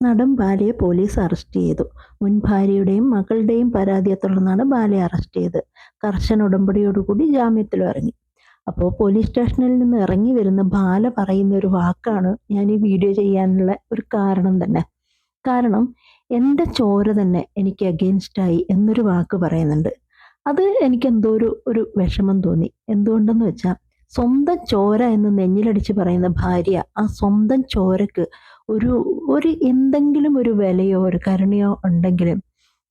നടൻ ബാലയെ police arrest ചെയ്തു. മുൻ ഭാര്യയുടെയും മകളുടെയും പരാതിയെ തുടർന്നാണ് ബാലയെ അറസ്റ്റ് ചെയ്ത് കർശന ഉടമ്പടിയോടുകൂടി ജാമ്യത്തിലും ഇറങ്ങി. അപ്പോൾ പോലീസ് സ്റ്റേഷനിൽ നിന്ന് ഇറങ്ങി വരുന്ന ബാല പറയുന്ന ഒരു വാക്കാണ് ഞാൻ ഈ വീഡിയോ ചെയ്യാനുള്ള ഒരു കാരണം തന്നെ. കാരണം എന്റെ ചോര തന്നെ എനിക്ക് അഗെയിൻസ്റ്റായി എന്നൊരു വാക്ക് പറയുന്നുണ്ട്. അത് എനിക്ക് എന്തോ ഒരു ഒരു വിഷമം തോന്നി. എന്തുകൊണ്ടെന്ന് വെച്ചാൽ സ്വന്തം ചോര എന്ന് നെഞ്ഞിലടിച്ച് പറയുന്ന ഭാര്യ ആ സ്വന്തം ചോരക്ക് ഒരു ഒരു എന്തെങ്കിലും ഒരു വിലയോ ഒരു കരുണയോ ഉണ്ടെങ്കിലും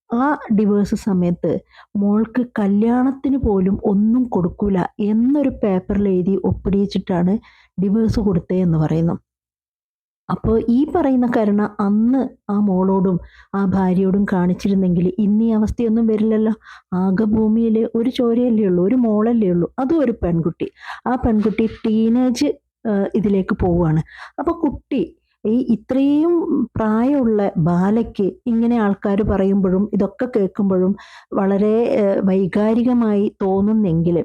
ആ ഡിവേഴ്സ് സമയത്ത് മോൾക്ക് കല്യാണത്തിന് പോലും ഒന്നും കൊടുക്കൂല എന്നൊരു പേപ്പറിൽ എഴുതി ഒപ്പിടിയിച്ചിട്ടാണ് ഡിവേഴ്സ് കൊടുത്തേ എന്ന് പറയുന്നു. അപ്പോൾ ഈ പറയുന്ന കരുണ അന്ന് ആ മോളോടും ആ ഭാര്യയോടും കാണിച്ചിരുന്നെങ്കിൽ ഇന്ന് ഈ അവസ്ഥയൊന്നും വരില്ലല്ലോ. ആകെ ഭൂമിയിൽ ഒരു ചോരയല്ലേ ഉള്ളൂ ഒരു മോളല്ലേ ഉള്ളൂ. അതും ഒരു പെൺകുട്ടി. ആ പെൺകുട്ടി ടീനേജ് ഇതിലേക്ക് പോവുകയാണ്. അപ്പോൾ കുട്ടി ഈ ഇത്രയും പ്രായമുള്ള ബാലയ്ക്ക് ഇങ്ങനെ ആൾക്കാർ പറയുമ്പോഴും ഇതൊക്കെ കേൾക്കുമ്പോഴും വളരെ വൈകാരികമായി തോന്നുന്നെങ്കിൽ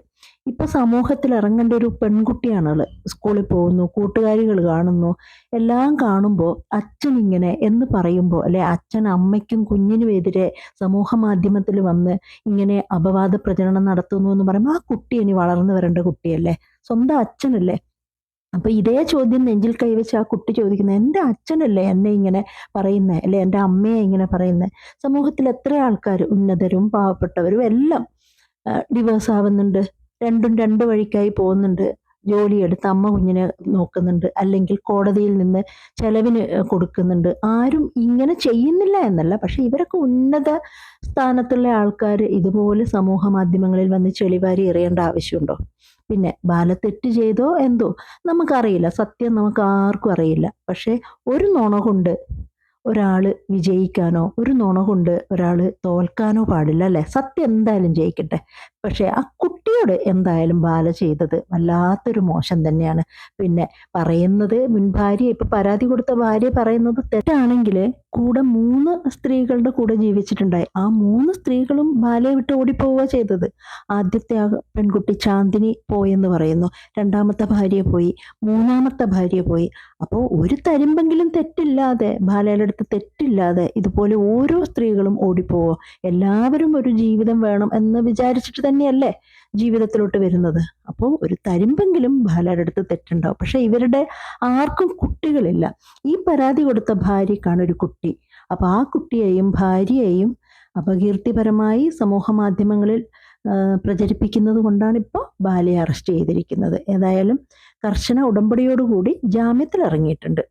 ഇപ്പൊ സമൂഹത്തിൽ ഇറങ്ങേണ്ട ഒരു പെൺകുട്ടിയാണത് സ്കൂളിൽ പോകുന്നു കൂട്ടുകാരികൾ കാണുന്നു എല്ലാം കാണുമ്പോൾ അച്ഛൻ ഇങ്ങനെ എന്ന് പറയുമ്പോൾ അല്ലെ അച്ഛൻ അമ്മയ്ക്കും കുഞ്ഞിനും എതിരെ സമൂഹ മാധ്യമത്തിൽ വന്ന് ഇങ്ങനെ അപവാദ പ്രചരണം നടത്തുന്നു എന്ന് പറയുമ്പോൾ ആ കുട്ടി ഇനി വളർന്നു വരേണ്ട കുട്ടിയല്ലേ? സ്വന്തം അച്ഛനല്ലേ? അപ്പൊ ഇതേ ചോദ്യം നെഞ്ചിൽ കൈവച്ച് ആ കുട്ടി ചോദിക്കുന്നത് എന്റെ അച്ഛനല്ലേ എന്നെ ഇങ്ങനെ പറയുന്നത് അല്ലെ? എന്റെ അമ്മയെ ഇങ്ങനെ പറയുന്നത് സമൂഹത്തിൽ എത്ര ആൾക്കാർ ഉന്നതരും പാവപ്പെട്ടവരും എല്ലാം ഡിവേഴ്സ് ആവുന്നുണ്ട്. രണ്ടും രണ്ട് വഴിക്കായി പോകുന്നുണ്ട്. ജോലിയെടുത്ത് അമ്മ കുഞ്ഞിനെ നോക്കുന്നുണ്ട്. അല്ലെങ്കിൽ കോടതിയിൽ നിന്ന് ചെലവിന് കൊടുക്കുന്നുണ്ട്. ആരും ഇങ്ങനെ ചെയ്യുന്നില്ല എന്നല്ല. പക്ഷെ ഇവരൊക്കെ ഉന്നത സ്ഥാനത്തുള്ള ആൾക്കാർ ഇതുപോലെ സമൂഹ മാധ്യമങ്ങളിൽ വന്ന് ചെളിവാരി എറിയേണ്ട ആവശ്യമുണ്ടോ? പിന്നെ ബാല തെറ്റ് ചെയ്തോ എന്തോ? നമുക്കറിയില്ല. സത്യം നമുക്ക് ആർക്കും അറിയില്ല. പക്ഷെ ഒരു നുണ കൊണ്ട് ഒരാൾ വിജയിക്കാനോ ഒരു നുണ കൊണ്ട് ഒരാൾ തോൽക്കാനോ പാടില്ല അല്ലേ? സത്യം എന്തായാലും ജയിക്കട്ടെ. പക്ഷേ ആ കുട്ടിയോട് എന്തായാലും ബാല ചെയ്തത് വല്ലാത്തൊരു മോശം തന്നെയാണ്. പിന്നെ പറയുന്നത് മുൻ ഭാര്യ ഇപ്പൊ പരാതി കൊടുത്ത ഭാര്യ പറയുന്നത് തെറ്റാണെങ്കിൽ കൂടെ മൂന്ന് സ്ത്രീകളുടെ കൂടെ ജീവിച്ചിട്ടുണ്ടായി. ആ മൂന്ന് സ്ത്രീകളും ബാലയെ വിട്ട് ഓടിപ്പോവുക ചെയ്തത്. ആദ്യത്തെ ആ പെൺകുട്ടി ചാന്ദിനി പോയെന്ന് പറയുന്നു. രണ്ടാമത്തെ ഭാര്യ പോയി. മൂന്നാമത്തെ ഭാര്യ പോയി. അപ്പോൾ ഒരു തരുമ്പെങ്കിലും തെറ്റില്ലാതെ ബാലയുടെ അടുത്ത് തെറ്റില്ലാതെ ഇതുപോലെ ഓരോ സ്ത്രീകളും ഓടിപ്പോവോ എല്ലാവരും ഒരു ജീവിതം വേണം എന്ന് വിചാരിച്ചിട്ട് തന്നെയല്ലേ? ജീവിതത്തിലോട്ട് വരുന്നത്. അപ്പോൾ ഒരു തരുമ്പെങ്കിലും ബാലയുടെ അടുത്ത് തെറ്റുണ്ടാവും. പക്ഷെ ഇവരുടെ ആർക്കും കുട്ടികളില്ല. ഈ പരാതി കൊടുത്ത ഭാര്യക്കാണ് ഒരു കുട്ടി. അപ്പോൾ ആ കുട്ടിയെയും ഭാര്യയെയും അപകീർത്തിപരമായി സമൂഹ മാധ്യമങ്ങളിൽ പ്രചരിപ്പിക്കുന്നത് കൊണ്ടാണ് ഇപ്പോൾ ബാലയെ അറസ്റ്റ് ചെയ്തിരിക്കുന്നത്. ഏതായാലും കർശന ഉടമ്പടിയോടുകൂടി ജാമ്യത്തിൽ ഇറങ്ങിയിട്ടുണ്ട്